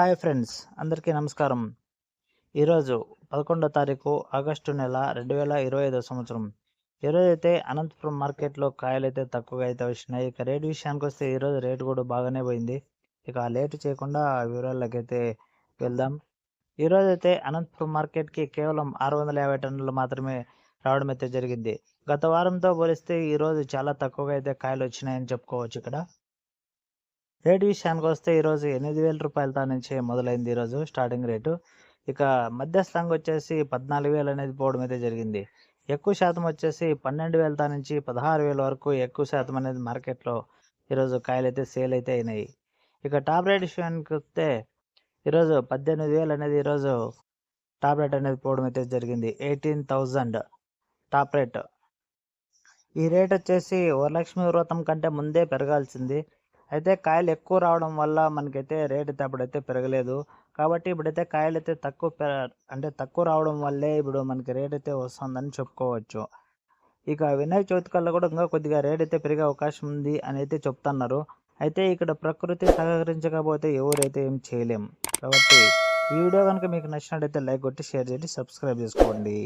Hi friends అందరికీ నమస్కారం. ఈరోజు పదకొండో తారీఖు ఆగస్టు నెల రెండు వేల ఇరవై ఐదో సంవత్సరం. ఈరోజు అయితే అనంతపురం మార్కెట్లో కాయలు అయితే తక్కువగా అయితే వచ్చినాయి. ఇక రేటు విషయానికి వస్తే ఈరోజు రేటు కూడా బాగానే పోయింది. ఇక లేటు చేయకుండా వివరాల్లోకి అయితే వెళ్దాం. ఈరోజు అయితే అనంతపురం మార్కెట్కి కేవలం ఆరు వందల యాభై టన్నులు మాత్రమే రావడం అయితే జరిగింది. గత వారంతో పోలిస్తే ఈరోజు చాలా తక్కువగా అయితే కాయలు వచ్చినాయని చెప్పుకోవచ్చు ఇక్కడ. రేట్ విషయానికి వస్తే ఈరోజు ఎనిమిది వేల రూపాయలతో నుంచి మొదలైంది ఈరోజు స్టార్టింగ్ రేటు. ఇక మధ్యస్థంగా వచ్చేసి పద్నాలుగు వేలు అనేది పోవడం అయితే జరిగింది. ఎక్కువ శాతం వచ్చేసి పన్నెండు వేలతో నుంచి పదహారు వేల వరకు ఎక్కువ శాతం అనేది మార్కెట్లో ఈరోజు కాయలు అయితే సేల్ అయితే అయినాయి. ఇక టాప్ రేట్ విషయానికి వస్తే ఈరోజు పద్దెనిమిది వేలు అనేది ఈరోజు టాప్ రేట్ అనేది పోవడం అయితే జరిగింది. Eighteen thousand top rate. ఈ రేట్ వచ్చేసి వరలక్ష్మి వ్రతం కంటే ముందే పెరగాల్సింది. అయితే కాయలు ఎక్కువ రావడం వల్ల మనకైతే రేట్ అయితే అప్పుడైతే పెరగలేదు. కాబట్టి ఇప్పుడైతే కాయలు అయితే తక్కువ అంటే తక్కువ రావడం వల్లే ఇప్పుడు మనకి రేట్ అయితే వస్తుందని చెప్పుకోవచ్చు. ఇక వినాయక చవితి కల్లా కూడా ఇంకా కొద్దిగా రేట్ అయితే పెరిగే అవకాశం ఉంది అని అయితే చెప్తున్నారు. అయితే ఇక్కడ ప్రకృతి సహకరించకపోతే ఎవరైతే ఏం చేయలేం. కాబట్టి ఈ వీడియో కనుక మీకు నచ్చినట్టయితే లైక్ కొట్టి షేర్ చేయండి సబ్స్క్రైబ్ చేసుకోండి.